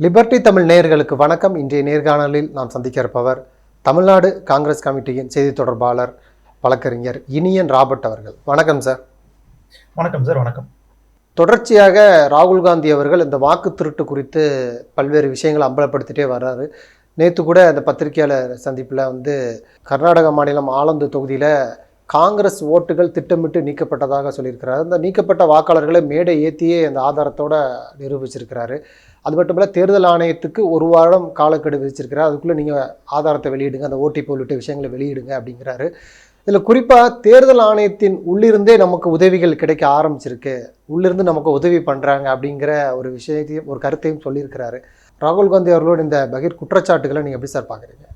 Liberty Tamil நேயர்களுக்கு வணக்கம். இன்றைய நேர்காணலில் நாம் சந்திக்க இருப்பவர் தமிழ்நாடு காங்கிரஸ் கமிட்டியின் செய்தி தொடர்பாளர் வழக்கறிஞர் இனியன் ராபர்ட் அவர்கள். வணக்கம் சார். வணக்கம் சார். வணக்கம். தொடர்ச்சியாக ராகுல் காந்தி அவர்கள் இந்த வாக்கு திருட்டு குறித்து பல்வேறு விஷயங்களை அம்பலப்படுத்திட்டே வர்றாரு. நேற்று கூட அந்த பத்திரிகையாளர் சந்திப்பில் வந்து கர்நாடக மாநிலம் ஆலந்து தொகுதியில் காங்கிரஸ் ஓட்டுகள் திட்டமிட்டு நீக்கப்பட்டதாக சொல்லியிருக்கிறாரு. அந்த நீக்கப்பட்ட வாக்காளர்களை மேடை ஏற்றியே அந்த ஆதாரத்தோட நிரூபிச்சிருக்கிறாரு. அது மட்டும் இல்லை தேர்தல் ஆணையத்துக்கு ஒரு வாரம் காலக்கெடு விதிச்சிருக்கிறார். அதுக்குள்ளே நீங்கள் ஆதாரத்தை வெளியிடுங்க அந்த ஓடிபி உள்ளிட்ட விஷயங்களை வெளியிடுங்க அப்படிங்கிறாரு. இதில் குறிப்பாக தேர்தல் ஆணையத்தின் உள்ளிருந்தே நமக்கு உதவிகள் கிடைக்க ஆரம்பிச்சிருக்கு. உள்ளிருந்து நமக்கு உதவி பண்ணுறாங்க அப்படிங்கிற ஒரு விஷயத்தையும் ஒரு கருத்தையும் சொல்லியிருக்கிறாரு. ராகுல் காந்தி அவர்களோட இந்த பகீர் குற்றச்சாட்டுகளை நீங்கள் எப்படி சார் பார்க்குறீங்க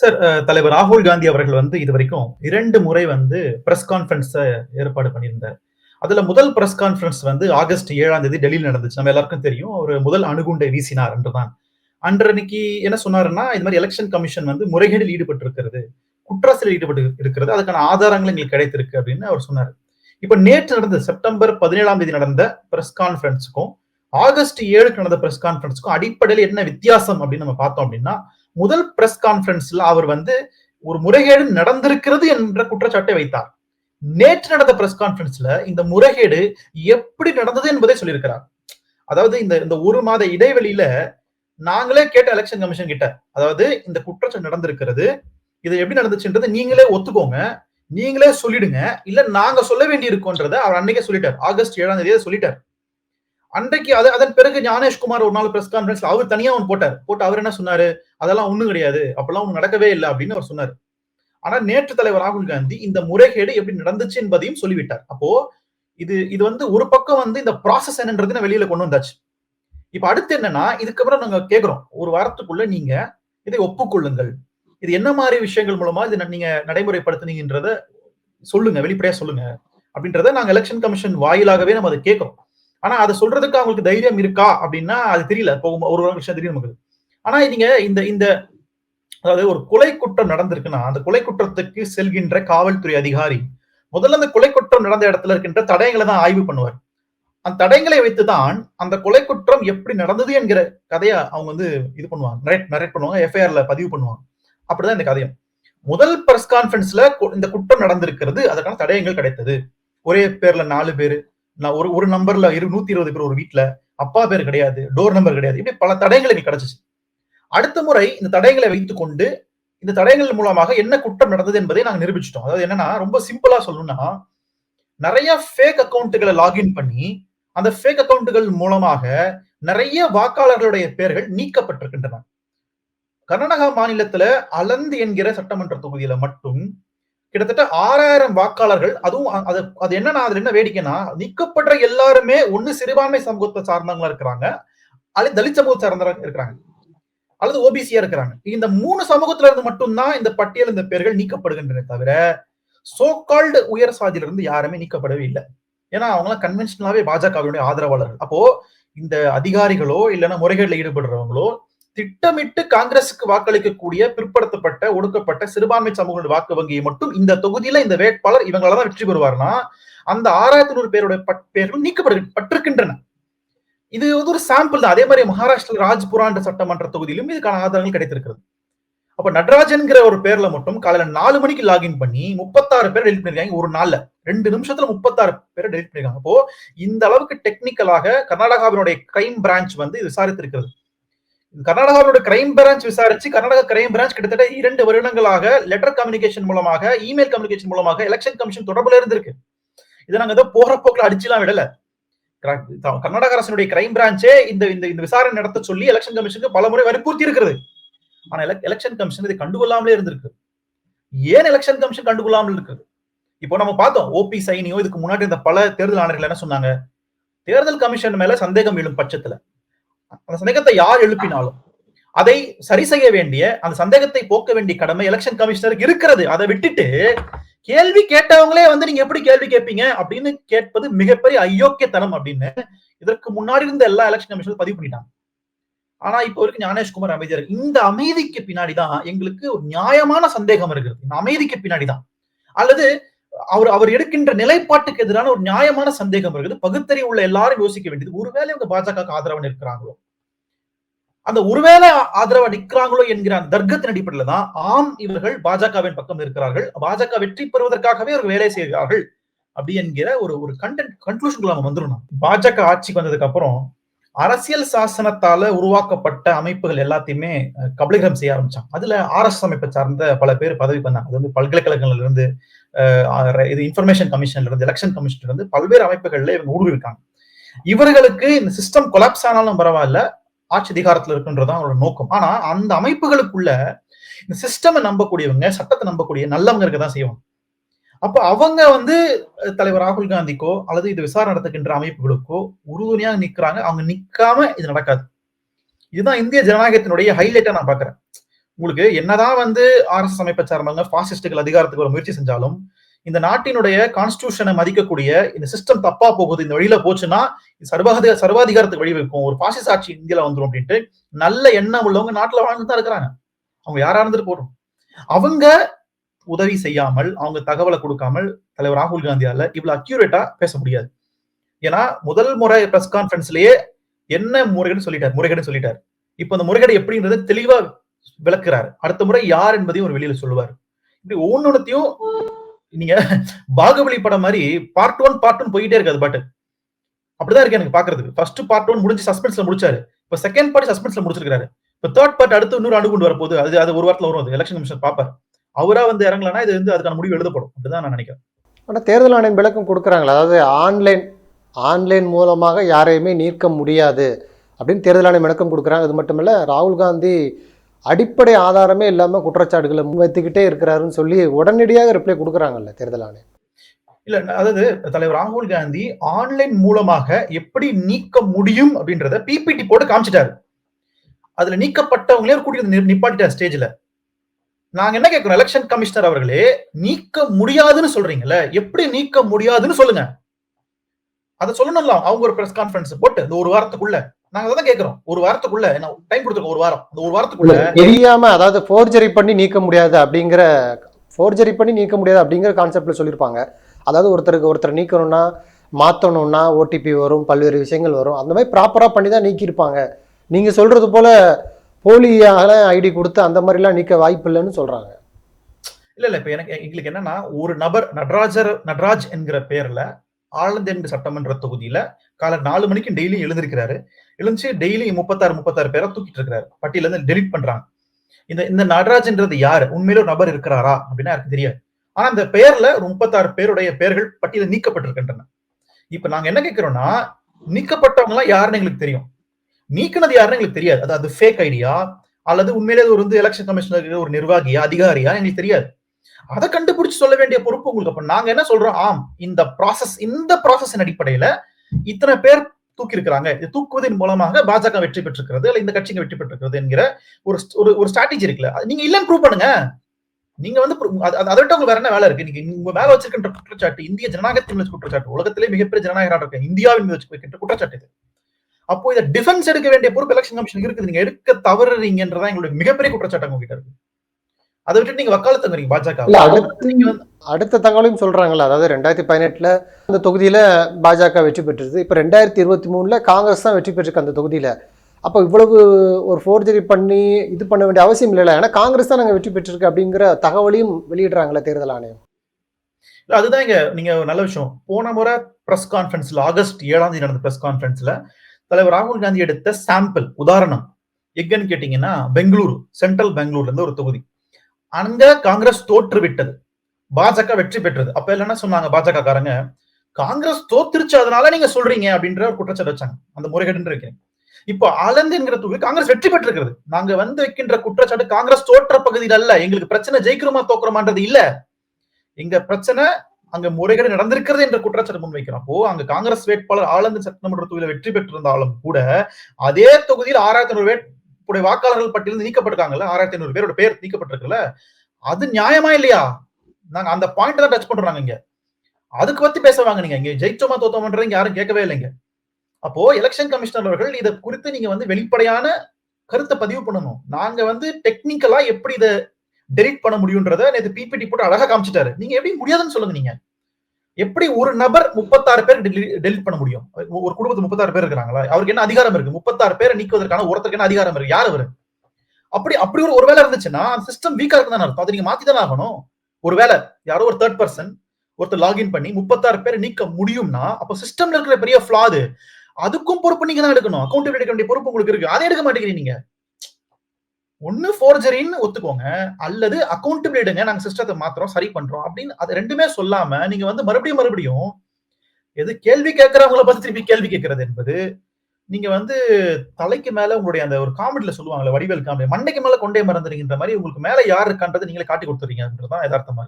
சார் தலைவர் ராகுல் காந்தி அவர்கள் வந்து இது வரைக்கும் இரண்டு முறை வந்து பிரஸ் கான்ஃபரன்ஸை ஏற்பாடு பண்ணியிருந்தார். அதுல முதல் பிரஸ் கான்ஃபரன்ஸ் வந்து ஆகஸ்ட் ஏழாம் தேதி டெல்லியில் நடந்துச்சு. நம்ம எல்லாருக்கும் தெரியும். அவர் முதல் அணுகுண்டை வீசினார் என்றுதான் அன்றன்னைக்கு என்ன சொன்னாருன்னா இது மாதிரி எலெக்ஷன் கமிஷன் வந்து முறைகேடில் ஈடுபட்டு இருக்கிறது குற்றத்தில் ஈடுபட்டு இருக்கிறது அதுக்கான ஆதாரங்கள் எங்களுக்கு கிடைத்திருக்கு அப்படின்னு அவர் சொன்னார். இப்ப நேற்று நடந்த செப்டம்பர் பதினேழாம் தேதி நடந்த பிரஸ் கான்ஃபரன்ஸுக்கும் ஆகஸ்ட் ஏழுக்கு நடந்த பிரஸ் கான்ஃபரன்ஸுக்கும் அடிப்படையில் என்ன வித்தியாசம் அப்படின்னு நம்ம பார்த்தோம் அப்படின்னா முதல் பிரஸ் கான்ஃபரன்ஸ்ல அவர் வந்து ஒரு முறைகேடு நடந்திருக்கிறது என்ற குற்றச்சாட்டை வைத்தார். நேற்று நடந்த பிரஸ் கான்பரன்ஸ்ல இந்த முறைகேடு எப்படி நடந்தது என்பதை சொல்லியிருக்கிறார். அதாவது இந்த இந்த ஒரு மாத இடைவெளியில நாங்களே கேட்ட எலெக்ஷன் கமிஷன் கிட்ட அதாவது இந்த குற்றச்சாட்டு நடந்திருக்கிறது இது எப்படி நடந்துச்சுன்றது நீங்களே ஒத்துக்கோங்க நீங்களே சொல்லிடுங்க இல்ல நாங்க சொல்ல வேண்டி இருக்கோன்றத அவர் அன்னைக்கே சொல்லிட்டார். ஆகஸ்ட் ஏழாம் தேதியே சொல்லிட்டார். அன்றைக்கு அது அதன் பிறகு ஞானேஷ்குமார் ஒரு நாள் பிரஸ் கான்ஃபரன்ஸ்ல அவர் தனியா ஒன்று போட்டார். போட்டு அவர் என்ன சொன்னாரு? அதெல்லாம் ஒண்ணும் கிடையாது. அப்பெல்லாம் ஒண்ணு நடக்கவே இல்லை அப்படின்னு அவர் சொன்னார். ஆனா நேற்று தலைவர் ராகுல் காந்தி இந்த முறைகேடு எப்படி நடந்துச்சு என்பதையும் சொல்லிவிட்டார். அப்போ இது இது வந்து ஒரு பக்கம் வந்து இந்த ப்ராசஸ் என்னன்றது வெளியில கொண்டு வந்தாச்சு. இப்ப அடுத்து என்னன்னா இதுக்கப்புறம் நாங்க கேக்குறோம். ஒரு வாரத்துக்குள்ள நீங்க இதை ஒப்புக்கொள்ளுங்கள். இது என்ன மாதிரி விஷயங்கள் மூலமா இதை நீங்க நடைமுறைப்படுத்துனீங்கன்றத சொல்லுங்க வெளிப்படையா சொல்லுங்க அப்படின்றத நாங்க எலெக்ஷன் கமிஷன் வாயிலாகவே நம்ம அதை கேட்கிறோம் ஆனா அதை சொல்றதுக்கு அவங்களுக்கு தைரியம் இருக்கா அப்படின்னா அது தெரியல. போகும் ஒரு ஒரு விஷயம் தெரியும் நமக்கு. ஆனா நீங்க இந்த இந்த அதாவது ஒரு கொலை குற்றம் நடந்திருக்குன்னா அந்த கொலை குற்றத்துக்கு செல்கின்ற காவல்துறை அதிகாரி முதல்ல அந்த கொலை குற்றம் நடந்த இடத்துல இருக்கின்ற தடயங்களை தான் ஆய்வு பண்ணுவார். அந்த தடயங்களை வைத்துதான் அந்த கொலை குற்றம் எப்படி நடந்தது என்கிற கதையை அவங்க வந்து இது பண்ணுவாங்க. நரேட் நரேட் பண்ணுவாங்க எஃப்ஐஆர்ல பதிவு பண்ணுவாங்க. அப்படிதான் இந்த கதையம். முதல் பிரஸ் கான்ஃபரன்ஸ்ல இந்த குற்றம் நடந்திருக்கிறது அதற்கான தடயங்கள் கிடைத்தது. ஒரே பேர்ல நாலு பேரு நான் ஒரு ஒரு நம்பர்ல இரு நூத்தி இருபது பேர் ஒரு வீட்டுல அப்பா பேர் கிடையாது டோர் நம்பர் கிடையாது இப்படி பல தடயங்கள் எனக்கு கிடைச்சிச்சு. அடுத்த முறை இந்த தடயங்களை வைத்துக்கொண்டு இந்த தடயங்கள் மூலமாக என்ன குற்றம் நடந்தது என்பதை நாங்க நிரூபிச்சிட்டோம். அதாவது என்னன்னா ரொம்ப சிம்பிளா சொல்லணும்னா நிறைய ஃபேக் அக்கௌண்ட்டுகளை லாகின் பண்ணி அந்த ஃபேக் அக்கௌண்ட்டுகள் மூலமாக நிறைய வாக்காளர்களுடைய பெயர்கள் நீக்கப்பட்டிருக்கின்றன. கர்நாடகா மாநிலத்துல அலந்து என்கிற சட்டமன்ற தொகுதியில மட்டும் கிட்டத்தட்ட ஆறாயிரம் வாக்காளர்கள் அதுவும் அது அது என்னன்னா அதுல என்ன வேடிக்கைன்னா நீக்கப்படுற எல்லாருமே ஒண்ணு சிறுபான்மை சமூகத்தை சார்ந்தவங்களா இருக்கிறாங்க அல்லது தலித் சமூகத்தை சார்ந்தவங்க இருக்கிறாங்க. அல்லது ஓபிசியா இருக்கிறாங்க. இந்த மூணு சமூகத்துல இருந்து மட்டும்தான் இந்த பட்டியல் இந்த பேர்கள் நீக்கப்படுகின்றன தவிர சோகால்டு உயர் சாதியில இருந்து யாருமே நீக்கப்படவே இல்லை. ஏன்னா அவங்களாம் கன்வென்ஷனலாவே பாஜகவினுடைய ஆதரவாளர்கள். அப்போ இந்த அதிகாரிகளோ இல்லைன்னா முறைகேடுல ஈடுபடுறவங்களோ திட்டமிட்டு காங்கிரஸுக்கு வாக்களிக்கக்கூடிய பிற்படுத்தப்பட்ட ஒடுக்கப்பட்ட சிறுபான்மை சமூக வாக்கு வங்கியை மட்டும் இந்த தொகுதியில இந்த வேட்பாளர் இவங்களால தான் வெற்றி பெறுவார்னா அந்த ஆறாயிரத்தி நூறு பேருடைய பட்- நீக்கப்படுகின்ற பட்டிருக்கின்றன. இது வந்து ஒரு சாம்பிள் தான். அதே மாதிரி மகாராஷ்டிரா ராஜ்புரான்ற சட்டமன்ற தொகுதியிலும் இதுக்கான ஆதாரங்கள் கிடைத்திருக்கிறது. அப்ப நடராஜன்கிற ஒரு பேர்ல மட்டும் காலையில நாலு மணிக்கு லாகின் பண்ணி முப்பத்தாறு பேர் டெலிட் பண்ணிருக்காங்க ஒரு நாள்ல. ரெண்டு நிமிஷத்துல முப்பத்தாறு பேரை டெலிட் பண்ணிருக்காங்க. அப்போ இந்த அளவுக்கு டெக்னிக்கலாக கர்நாடகாவினுடைய கிரைம் பிரான்ச் வந்து விசாரித்திருக்கிறது. கர்நாடகாவினுடைய கிரைம் பிரான்ச் விசாரிச்சு கர்நாடக கிரைம் பிரான்ச் கிட்டத்தட்ட இரண்டு வருடங்களாக லெட்டர் கம்யூனிகேஷன் மூலமாக இமெயில் கம்யூனிகேஷன் மூலமாக எலெக்ஷன் கமிஷன் தொடர்புல இருந்திருக்கு. இதை நாங்க ஏதோ போற போக்கில் அடிச்சுலாம் விடல. கர்நாடக அரசினுடைய கிரைம் பிரான்ச்சே இந்த இந்த இந்த விசாரணை நடத்த சொல்லி எலெக்ஷன் கமிஷனுக்கு பல முறை வற்புறுத்தி இருக்கிறது. ஆனா எலெக்ஷன் கமிஷன் இதை கண்டுகொள்ளாமலே இருந்திருக்கு. ஏன் எலெக்ஷன் கமிஷன் கண்டுகொள்ளாமல் இருக்குது? இப்போ நம்ம பார்த்தோம் ஓபி சைனியோ இதுக்கு முன்னாடி இந்த பல தேர்தல் ஆணையர்கள் என்ன சொன்னாங்க? தேர்தல் கமிஷன் மேல சந்தேகம் எழும் பட்சத்துல அந்த சந்தேகத்தை யார் எழுப்பினாலும் அதை சரி செய்ய வேண்டிய அந்த சந்தேகத்தை போக்க வேண்டிய கடமை எலெக்ஷன் கமிஷனருக்கு இருக்கிறது. அதை விட்டுட்டு கேள்வி கேட்டவங்களே வந்து நீங்க எப்படி கேள்வி கேட்பீங்க அப்படின்னு கேட்பது மிகப்பெரிய அயோக்கியத்தனம் அப்படின்னு இதற்கு முன்னாடி இருந்த எல்லா எலெக்ஷன் கமிஷன் பதிவு பண்ணிட்டாங்க. ஆனா இப்போ வரைக்கும் ஞானேஷ்குமார் அமைதியா இருக்கு. இந்த அமைதிக்கு பின்னாடிதான் எங்களுக்கு ஒரு நியாயமான சந்தேகம் இருக்கிறது இந்த அமைதிக்கு பின்னாடிதான். அல்லது அவர் அவர் எடுக்கின்ற நிலைப்பாட்டுக்கு எதிரான ஒரு நியாயமான சந்தேகம் இருக்குது பகுத்தறிவு உள்ள எல்லாரும் யோசிக்க வேண்டியது. ஒருவேளை இவங்க பாஜக ஆதரவன் இருக்கிறாங்களோ அந்த ஒருவேளை ஆதரவா நிற்கிறாங்களோ என்கிற அந்த தர்க்கத்தின் அடிப்படையில தான் ஆம் இவர்கள் பாஜகவின் பக்கம் இருக்கிறார்கள். பாஜக வெற்றி பெறுவதற்காகவே ஒரு வேலை செய்கிறார்கள் அப்படி என்கிற ஒரு ஒரு கண்டென்ட் கன்க்ளூஷன் நம்ம வந்துடணும். பாஜக ஆட்சிக்கு வந்ததுக்கு அப்புறம் அரசியல் சாசனத்தால உருவாக்கப்பட்ட அமைப்புகள் எல்லாத்தையுமே கபலீகரம் செய்ய ஆரம்பிச்சாங்க. அதுல ஆர்எஸ் அமைப்பை சார்ந்த பல பேர் பதவி வந்தாங்க. அது வந்து பல்கலைக்கழகங்கள்ல இருந்து இது இன்ஃபர்மேஷன் கமிஷன்ல இருந்து எலெக்ஷன் கமிஷன்ல இருந்து பல்வேறு அமைப்புகள்ல இவங்க ஊடுருவிருக்காங்க. இவர்களுக்கு இந்த சிஸ்டம் கொலாப்ஸ் ஆனாலும் பரவாயில்ல. ஆட்சி அதிகாரத்துல இருக்குன்றதான் அவரோட நோக்கம். ஆனா அந்த அமைப்புகளுக்குள்ள இந்த சிஸ்டமை நம்பக்கூடியவங்க சட்டத்தை நம்பக்கூடிய நல்லவங்க இருக்கதான் செய்வாங்க. அப்ப அவங்க வந்து தலைவர் ராகுல் காந்திக்கோ அல்லது இது விசாரணை நடத்துகின்ற அமைப்புகளுக்கோ உறுதுணையாக நிக்கிறாங்க. அவங்க நிக்காம இது நடக்காது. இதுதான் இந்திய ஜனநாயகத்தினுடைய ஹைலைட்டா நான் பாக்குறேன் உங்களுக்கு என்னதான் வந்து ஆர்எஸ்எஸ் அமைப்பை சார்ந்தவங்க பாசிஸ்டுகள் அதிகாரத்துக்கு ஒரு முயற்சி செஞ்சாலும் இந்த நாட்டினுடைய கான்ஸ்டியூஷனை மதிக்கக்கூடிய இந்த சிஸ்டம் தப்பா போகுது இந்த வழியில போச்சுன்னா சர்வாதி சர்வாதிக சர்வாதிகாரத்துக்கு வழிவகுக்கும் ஒரு பாசிஸ் ஆட்சி இந்தியால வந்துரும் அப்படின்ட்டு நல்ல எண்ணம் உள்ளவங்க நாட்டுல வாழ்ந்து தான் இருக்கிறாங்க. அவங்க யாரா இருந்துட்டு போறோம்? அவங்க உதவி செய்யாமல் அவங்க தகவலை கொடுக்காமல் தலைவர் ராகுல் காந்தியால இவ்வளவு அக்யூரேட்டா பேச முடியாது. ஏன்னா முதல் முறை பிரஸ் கான்ஃபரன்ஸ்லயே என்ன முறைகேடு சொல்லிட்டார் முறைகேடு சொல்லிட்டார். இப்போ அந்த முறைகேடு எப்படின்றத தெளிவா விளக்குறாரு. அடுத்த முறை யார் என்பதையும் ஒரு வெளியில சொல்லுவார். இப்படி ஒவ்வொன்றுத்தையும் நீங்க பாகுபலி படம் மாதிரி பார்ட் ஒன் பார்ட் ஒன் போயிட்டே இருக்காது பாட்டு. அப்படிதான் இருக்கு எனக்கு பாக்குறதுக்கு. ஃபர்ஸ்ட் பார்ட் ஒன் முடிஞ்சு சஸ்பென்ஸ்ல முடிச்சாரு. இப்ப செகண்ட் பார்ட் சஸ்பென்ஸ்ல முடிச்சிருக்காரு இப்ப தேர்ட் பார்ட் அடுத்து இன்னொரு அணு கொண்டு வரப்போகுது. அது அது ஒரு வாரத்துல வரும் அது. எலெக்ஷன் கமிஷன் பாப்பார் அவரா வந்து இறங்கலன்னா இது வந்து அதுக்கான முடிவு எழுதப்படும். அப்படிதான் நான் நினைக்கிறேன். ஆனால் தேர்தல் ஆணையம் விளக்கம் கொடுக்குறாங்களா. அதாவது ஆன்லைன் ஆன்லைன் மூலமாக யாரையுமே நீக்க முடியாது அப்படின்னு தேர்தல் ஆணையம் விளக்கம் கொடுக்குறாங்க. அது மட்டும் இல்லை ராகுல் காந்தி அடிப்படை ஆதாரமே இல்லாமல் குற்றச்சாட்டுகளை முன்வைத்துக்கிட்டே இருக்கிறாருன்னு சொல்லி உடனடியாக ரிப்ளை கொடுக்குறாங்கல்ல தேர்தல் ஆணையம். இல்ல அதாவது தலைவர் ராகுல் காந்தி ஆன்லைன் மூலமாக எப்படி நீக்க முடியும் அப்படின்றத பிபிடி போட்டு காமிச்சிட்டாரு. அதுல நீக்கப்பட்டவங்களே கூட்டிட்டு வந்து நிப்பாட்டிட்டார் ஸ்டேஜ்ல நாங்க என்ன கேட்கிறோம் எலெக்ஷன் கமிஷனர் அவர்களே நீக்க முடியாதுன்னு சொல்றீங்கல்ல எப்படி நீக்க முடியாதுன்னு சொல்லுங்க. அதை சொல்லணும்ல அவங்க ஒரு பிரஸ் கான்ஃபரன்ஸ் போட்டு இந்த ஒரு வாரத்துக்குள்ள. நாங்க அதான் கேட்கிறோம் ஒரு வாரத்துக்குள்ள டைம் கொடுத்துருக்கோம் ஒரு வாரம். அந்த ஒரு வாரத்துக்குள்ள தெரியாம அதாவது ஃபோர்ஜரி பண்ணி நீக்க முடியாது அப்படிங்கிற ஃபோர்ஜரி பண்ணி நீக்க முடியாது அப்படிங்கிற கான்செப்ட்ல சொல்லியிருப்பாங்க அதாவது ஒருத்தருக்கு ஒருத்தர் நீக்கணும்னா மாற்றணும்னா ஓடிபி வரும் பல்வேறு விஷயங்கள் வரும். அந்த மாதிரி ப்ராப்பராக பண்ணி தான் நீக்கியிருப்பாங்க. நீங்கள் சொல்றது போல போலியாக ஐடி கொடுத்து அந்த மாதிரிலாம் நீக்க வாய்ப்பு இல்லைன்னு சொல்றாங்க. இல்ல இல்ல இப்ப எனக்கு எங்களுக்கு என்னன்னா ஒரு நபர் நடராஜர் நடராஜ் என்கிற பேர்ல ஆனந்த் என்கிற சட்டமன்ற தொகுதியில காலை நாலு மணிக்கு டெய்லி எழுந்திருக்கிறாரு. எழுந்துச்சு டெய்லி முப்பத்தாறு முப்பத்தாறு பேரை தூக்கிட்டு இருக்கிறாரு. பட்டியல இருந்து டெலிட் பண்றாங்க. இந்த இந்த நடராஜன்றது யாரு? உண்மையில ஒரு நபர் இருக்கிறாரா? அப்படின்னா எனக்கு தெரியாது. ஆனா அந்த பெயர்ல ஒரு முப்பத்தாறு பேருடைய பெயர்கள் பட்டியல நீக்கப்பட்டிருக்கின்றன. இப்ப நாங்க என்ன கேட்கிறோம்னா நீக்கப்பட்டவங்க எல்லாம் யாருன்னு எங்களுக்கு தெரியும். நீக்கினது யாருன்னு எங்களுக்கு தெரியாது. அது ஃபேக் ஐடியா அல்லது உண்மையிலே ஒரு வந்து எலெக்ஷன் கமிஷனர் ஒரு நிர்வாகியா? அதிகாரியா? எங்களுக்கு தெரியாது. அதை கண்டுபிடிச்சு சொல்ல வேண்டிய பொறுப்பு உங்களுக்கு. அப்ப நாங்க என்ன சொல்றோம்? ஆம் இந்த ப்ராசஸ் இந்த ப்ராசஸின் அடிப்படையில இத்தனை பேர் தூக்கி இருக்கிறாங்க இது தூக்குவதன் மூலமாக பாஜக வெற்றி பெற்றிருக்கிறது இல்ல இந்த கட்சிங்க வெற்றி பெற்றிருக்கிறது என்கிற ஒரு ஒரு ஒரு ஸ்ட்ராட்டஜி இருக்குல்ல. நீங்க இல்லன்னு ப்ரூவ் பண்ணுங்க. நீங்க வந்து அதை விட்டு உங்களுக்கு வேற என்ன வேலை இருக்கு? நீங்க உங்க மேல வச்சிருக்கின்ற குற்றச்சாட்டு இந்திய ஜனநாயகத்தின் மீது குற்றச்சாட்டு உலகத்திலே மிகப்பெரிய ஜனநாயக நாடு இருக்கு இந்தியாவின் மீது வச்சிருக்கின்ற குற்றச்சாட்டு இது. அப்போ இதை டிஃபென்ஸ் எடுக்க வேண்டிய பொறுப்பு எலெக்ஷன் கமிஷன் இருக்குது. நீங்க எடுக்க தவறுறீங்கன்றதான் எங்களுடைய மிகப்பெரிய குற்றச்சாட்டு உங்ககிட்ட இருக்கு. அதை விட்டு நீங்க வக்காலத்துங்கிறீங்க பாஜக அடுத்து தகவலையும் சொல்றாங்கல்ல அதாவது ரெண்டாயிரத்தி பதினெட்டுல அந்த தொகுதியில பாஜக வெற்றி பெற்றது. இப்போ ரெண்டாயிரத்தி இருபத்தி மூணுல காங்கிரஸ் தான் வெற்றி பெற்றிருக்கு அந்த தொகுதியில. அப்போ இவ்வளவு ஒரு ஃபோர்ஜரி பண்ணி இது பண்ண வேண்டிய அவசியம் இல்லைல்ல. ஏன்னா காங்கிரஸ் தான் நாங்கள் வெற்றி பெற்றிருக்கு அப்படிங்கிற தகவலையும் வெளியிடுறாங்களே தேர்தல் ஆணையம். இல்ல, அதுதான் இங்க நீங்க நல்ல விஷயம். போன முறை பிரஸ் கான்ஃபரன்ஸ்ல ஆகஸ்ட் ஏழாம் தேதி நடந்த பிரஸ் கான்ஃபரன்ஸ்ல தலைவர் ராகுல் காந்தி எடுத்த சாம்பிள் உதாரணம். எங்கன்னு கேட்டீங்கன்னா பெங்களூரு சென்ட்ரல் பெங்களூர்ல இருந்து ஒரு தொகுதி. அங்க காங்கிரஸ் தோற்று விட்டது பாஜக வெற்றி பெற்றது. அப்ப எல்லாம் என்ன சொன்னாங்க பாஜக காரங்க காங்கிரஸ் தோத்துருச்சு அதனால நீங்க சொல்றீங்க அப்படின்ற ஒரு குற்றச்சாட்டு வச்சாங்க. அந்த முறைகேடுன்னு இருக்கேன் இப்போ ஆலந்து என்கிற தூவி காங்கிரஸ் வெற்றி பெற்றிருக்கிறது. நாங்க வந்து வைக்கின்ற குற்றச்சாட்டு காங்கிரஸ் தோற்ற பகுதியில் அல்ல. எங்களுக்கு பிரச்சனை ஜெயிக்கிறோமா தோக்குறோமான்றது இல்ல. எங்க பிரச்சனை அங்க முறைகேடு நடந்திருக்கிறது என்ற குற்றச்சாட்டு முன்வைக்கிறோம். அப்போ அங்க காங்கிரஸ் வேட்பாளர் ஆலந்து சட்டமன்ற தொகுதியில வெற்றி பெற்றிருந்தாலும் கூட அதே தொகுதியில் ஆறாயிரத்தி ஐநூறு பேர் வாக்காளர்கள் பட்டியலிருந்து நீக்கப்பட்டிருக்காங்கல்ல? ஆறாயிரத்தி ஐநூறு பேரோட பேர் நீக்கப்பட்டிருக்குல்ல? அது நியாயமா இல்லையா? நாங்க அந்த பாயிண்ட் தான் டச் பண்றாங்க இங்க. அதுக்கு பத்தி பேசுவாங்க நீங்க. இங்க ஜெயிச்சோமா தோத்தோமன்றது யாரும் கேட்கவே இல்லைங்க. அப்போ எலெக்ஷன் கமிஷனர் அவர்கள் இதை குறித்து நீங்க வந்து வெளிப்படையான கருத்தை பதிவு பண்ணணும். நாங்க வந்து டெக்னிக்கலா எப்படி இதை டெலிட் பண்ண முடியுன்றத நேற்று பிபிடி போட்டு அழகா காமிச்சிட்டாரு. நீங்க எப்படி முடியாதுன்னு சொல்லுங்க நீங்க. எப்படி ஒரு நபர் முப்பத்தாறு பேர் டெலிட் பண்ண முடியும்? ஒரு குடும்பத்து முப்பத்தாறு பேர் இருக்கிறாங்களா? அவருக்கு என்ன அதிகாரம் இருக்கு? முப்பத்தாறு பேரை நீக்குவதற்கான ஒருத்தருக்கு என்ன அதிகாரம் இருக்கு? யார் அவரு? அப்படி அப்படி ஒரு ஒருவேளை இருந்துச்சுன்னா சிஸ்டம் வீக்கா இருக்குன்னு அர்த்தம். அதை நீங்க மாத்தி தானே ஆகணும் ஒருவேளை யாரோ ஒரு தேர்ட் பர்சன் ஒருத்தர் லாகின் பண்ணி முப்பத்தாறு பேரை நீக்க முடியும்னா அப்ப சிஸ்டம்ல இருக்கிற பெரிய ஃபிளாது அதுக்கும் பொறுப்பு நீங்க தான் எடுக்கணும். அக்கௌண்டபிலிட்டி எடுக்க வேண்டிய பொறுப்பு உங்களுக்கு இருக்கு. அதை எடுக்க மாட்டேங்கிறீங்க நீங்க. ஒன்னு ஃபோர்ஜரின்னு ஒத்துக்கோங்க அல்லது அக்கௌண்டபிள் நாங்க சிஸ்டத்தை மாத்திரம் சரி பண்றோம். அப்படின்னு அது ரெண்டுமே சொல்லாம நீங்க வந்து மறுபடியும் மறுபடியும் எது கேள்வி கேட்கறவங்கள பத்தி திருப்பி கேள்வி கேட்கறது என்பது நீங்க வந்து தலைக்கு மேல உங்களுடைய அந்த ஒரு காமெடியில சொல்லுவாங்கல்ல வடிவேல் காமெடி மண்டைக்கு மேல கொண்டே மறந்துடுங்கிற மாதிரி உங்களுக்கு மேல யார் இருக்கான்றதை நீங்களே காட்டி கொடுத்துறீங்கன்றதுதான் யதார்த்தமா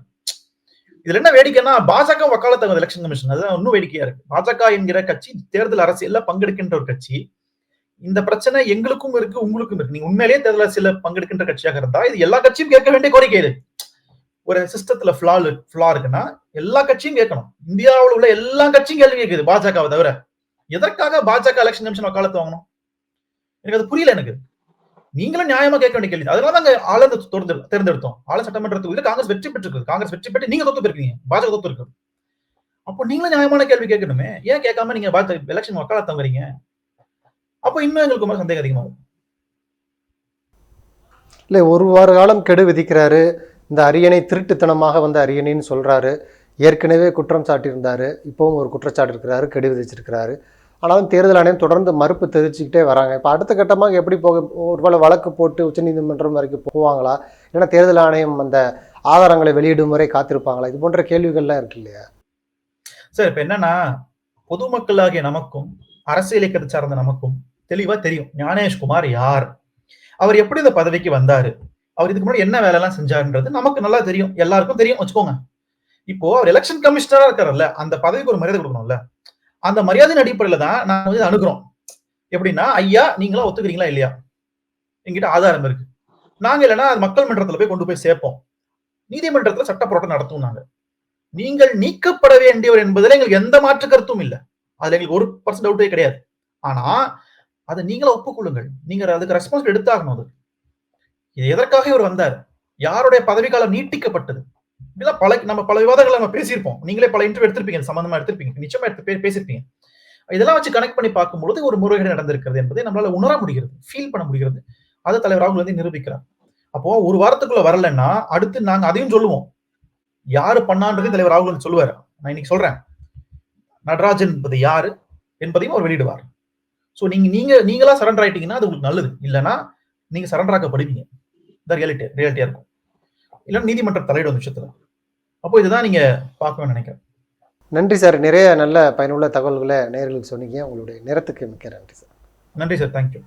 இதுல என்ன வேடிக்கைன்னா பாஜக வக்காலத்தங்க எலெக்ஷன் கமிஷன் அதுதான் இன்னும் வேடிக்கையா இருக்கு. பாஜக என்கிற கட்சி தேர்தல் அரசியல்ல பங்கெடுக்கின்ற ஒரு கட்சி இந்த பிரச்சனை எங்களுக்கும் இருக்கு உங்களுக்கும் இருக்கு. நீங்க உண்மையிலேயே தேர்தல சில பங்கெடுக்கின்ற கட்சியாக இருந்தா இது எல்லா கட்சியும் கேட்க வேண்டிய கோரிக்கை இது. ஒரு சிஸ்டத்துல ஃபிளா ஃபிளா இருக்குன்னா எல்லா கட்சியும் கேட்கணும். இந்தியாவில் உள்ள எல்லா கட்சியும் கேள்வி கேட்குது பாஜகவை தவிர. எதற்காக பாஜக எலெக்ஷன் கமிஷன் வக்காலத்து வாங்கணும்? எனக்கு அது புரியல எனக்கு. நீங்களும் நியாயமா கேட்க வேண்டிய கேள்வி. அதனால நாங்க ஆளுநர் தேர்ந்து தேர்ந்தெடுத்தோம். ஆளு சட்டமன்ற காங்கிரஸ் வெற்றி பெற்றிருக்கு காங்கிரஸ் வெற்றி பெற்று நீங்க தொத்து போயிருக்கீங்க. பாஜக தொத்து இருக்கு அப்போ நீங்களும் நியாயமான கேள்வி கேட்கணுமே. ஏன் கேட்காம நீங்க பாஜக எலெக்ஷன் வக்காலத்து வாங்குறீங்க? அப்போ இன்னும் எங்களுக்கு ரொம்ப சந்தேகம் அதிகமாகும். இல்லை ஒரு வார காலம் கெடு விதிக்கிறாரு. இந்த அரியணை திருட்டுத்தனமாக வந்த அரியணைன்னு சொல்றாரு. ஏற்கனவே குற்றம் சாட்டியிருந்தாரு. இப்போவும் ஒரு குற்றச்சாட்டு இருக்கிறாரு கெடு விதிச்சிருக்கிறாரு. ஆனாலும் தேர்தல் ஆணையம் தொடர்ந்து மறுப்பு தெரிவிச்சுக்கிட்டே வராங்க. இப்போ அடுத்த கட்டமாக எப்படி போக ஒருவேளை வழக்கு போட்டு உச்சநீதிமன்றம் வரைக்கும் போவாங்களா? இல்லைன்னா தேர்தல் ஆணையம் அந்த ஆதாரங்களை வெளியிடும் வரை காத்திருப்பாங்களா? இது போன்ற கேள்விகள்லாம் இருக்கு இல்லையா? சார் இப்ப என்னன்னா பொதுமக்களாகிய நமக்கும் அரசியல் இயக்கத்தை சார்ந்த நமக்கும் தெளிவா தெரியும். ஞானேஷ்குமார் யார்? அவர் எப்படி இந்த பதவிக்கு வந்தாரு? அவர் இதுக்கு முன்னாடி என்ன வேலை எல்லாம் செஞ்சாருன்றது நமக்கு நல்லா தெரியும். எல்லாருக்கும் தெரியும். வச்சுக்கோங்க. இப்போ அவர் எலெக்ஷன் கமிஷனரா இருக்காருல்ல அந்த பதவிக்கு ஒரு மரியாதை கொடுக்கணும்ல. அந்த மரியாதையின் அடிப்படையில தான் நாங்க வந்து அணுகிறோம். எப்படின்னா ஐயா நீங்களா ஒத்துக்கிறீங்களா இல்லையா? எங்கிட்ட ஆதாரம் இருக்கு. நாங்க இல்லைன்னா மக்கள் மன்றத்துல போய் கொண்டு போய் சேர்ப்போம். நீதிமன்றத்துல சட்ட போராட்டம் நடத்தும் நாங்க. நீங்கள் நீக்கப்பட வேண்டியவர் என்பதில் எங்களுக்கு எந்த மாற்று கருத்தும் இல்லை. அதுல எங்களுக்கு ஒரு பர்சன்ட் டவுட்டே கிடையாது. ஆனா அதை நீங்களும் ஒப்புக்கொள்ளுங்கள். நீங்க அதுக்கு ரெஸ்பான்சிபிள் எடுத்தாகணும் அது. இது எதற்காக இவர் வந்தார்? யாருடைய பதவிக்காலம் நீட்டிக்கப்பட்டது? இப்படிலாம் பல நம்ம பல விவாதங்களை நம்ம பேசியிருப்போம். நீங்களே பல இன்டர்வியூ எடுத்திருப்பீங்க சம்பந்தமா எடுத்திருப்பீங்க நிச்சயமா எடுத்து பே- பேசியிருப்பீங்க. இதெல்லாம் வச்சு கனெக்ட் பண்ணி பார்க்கும்பொழுது ஒரு முறைகேடு நடந்திருக்கிறது என்பதை நம்மளால உணர முடிகிறது ஃபீல் பண்ண முடிகிறது. அதை தலைவர் ராகுல் வந்து நிரூபிக்கிறார். அப்போ ஒரு வாரத்துக்குள்ள வரலன்னா அடுத்து நாங்க அதையும் சொல்லுவோம். யாரு பண்ணான்றதையும் தலைவர் ராகுல் சொல்லுவார். நான் இன்னைக்கு சொல்றேன். நடராஜன் என்பது யாரு என்பதையும் அவர் வெளியிடுவார். ஸோ நீங்க நீங்க நீங்களா சரண்டர் ஆயிட்டீங்கன்னா அது உங்களுக்கு நல்லது. இல்லைன்னா நீங்க சரண்டர் ஆக்கப்படுவீங்க இந்த ரியாலிட்டி ரியாலிட்டியா இருக்கும். இல்லைன்னா நீதிமன்றம் தலையிடும் அந்த விஷயத்துல. அப்போ இதுதான் நீங்க பார்க்கணும்னு நினைக்கிறேன். நன்றி சார். நிறைய நல்ல பயனுள்ள தகவல்களை நேயர்களுக்கு சொன்னீங்க. உங்களுடைய நேரத்துக்கு மிக்க நன்றி சார். நன்றி சார். தேங்க்யூ